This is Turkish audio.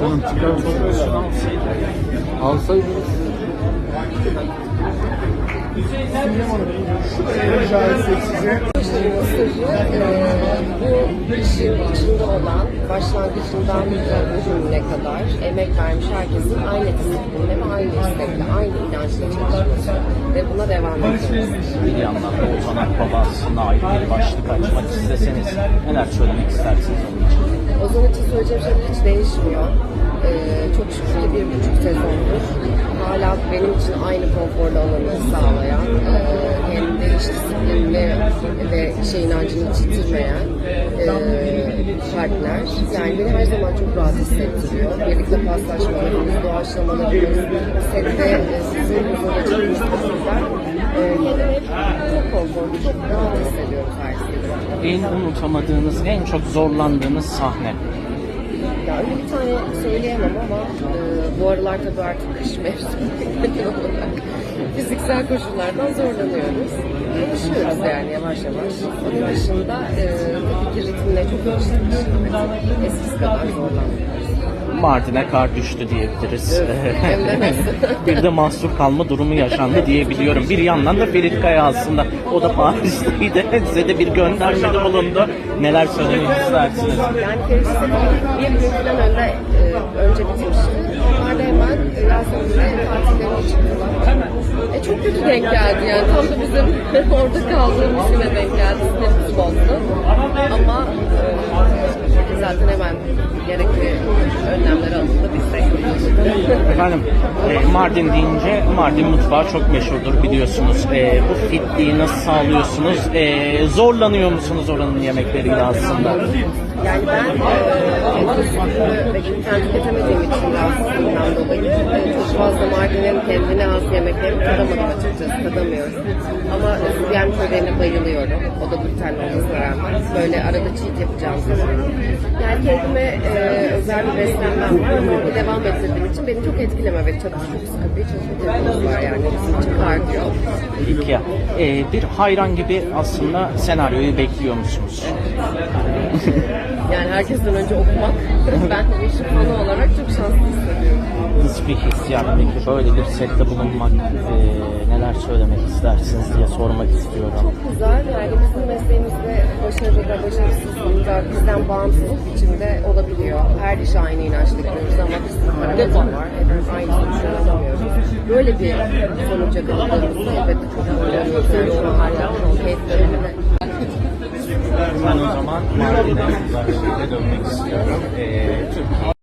Canım çıkar mısın? Alsaydınız. Başarının sırrı eee, bu işin içinde olan başlangıcından bugününe kadar emek vermiş herkesin aynı disiplinle ve aynı istekle, aynı inançla çalışması ve buna devam edeceğiz. Bir yandan da Ozan babasına ayrı bir başlık açmak isteseniz neler söylemek istersiniz onun için? Ozan için söyleyeceğim şeyler hiç değişmiyor. Ee, çok şükür ki bir buçuk sezondur. Hala benim için aynı konforlu alanı sağlayan, e, kendi iş disiplinini ve işe inancını yitirmeyen e, partner. Yani beni her zaman çok rahat hissettiriyor. Birlikte paslaşmalarımız, doğaçlamalarımız, sette e, sizin tasvirler. E, kendimi çok konforlu, çok rahat hissediyorum karşısında. En unutamadığınız, en çok zorlandığınız sahne. Ya öyle bir tane söyleyemem ama e, bu aralar tabii artık kış mevsimi fiziksel koşullardan zorlanıyoruz. Alışıyoruz yani yavaş yavaş. Onun dışında e, Eskisi kadar zorlanmıyoruz. Mardin'e kar düştü diyebiliriz. De bir de mahsur kalma durumu yaşandı diyebiliyorum. Bir yandan da Ferit Kaya aslında o da Paris'teydi. Size de bir göndermede bulundu. Neler söylemek istersiniz? Yani Feris'te bir gün falan önde, e, önce bitirmişti. Onlar da hemen e, Yasemin'le tatillerine çıktılar. E, çok kötü denk geldi yani. Tam da bizim orada kaldığımız güne denk geldi. Efendim e, Mardin deyince Mardin mutfağı çok meşhurdur biliyorsunuz. E, bu fitliği nasıl sağlıyorsunuz? E, zorlanıyor musunuz oranın yemekleriyle aslında? Yani ben e, ve gluten tüketemediğim için rahatsızlığımdan dolayı e, fazla Mardin'in kendine has yemeklerini tadamadım açıkçası, tadamıyorum. Ama sübyen çöreğine bayılıyorum. O da gluten olmasına rağmen. Böyle arada cheat yapacağım zaman. Yani kendime e, özel bir beslenmem var ama onu devam ettirdiğim için beni çok etkileme ve tabii çok sıkı bir tempomuz var yani. Bizim için kardiyo. Peki ya, e, bir hayran gibi aslında senaryoyu bekliyor musunuz? Yani herkesten önce okumak ben bu işin fanı olarak çok şanslı hissediyorum. Nasıl bir hissiyat peki böyle bir sette bulunmak e, neler söylemek istersiniz diye sormak istiyorum. Çok güzel. Yani bizim mesleğimizde başarıda, başarısızlıkta bizden bağımsız biçimde olabiliyor. Her işe aynı inançla gidiyoruz ama bizim paramız var. Hepimiz aynı sonuçları alamıyoruz. Böyle bir sonuç yakaladığımızda elbette çok onu hala Ben o zaman Mardin'e güzel dönmek istiyorum. E,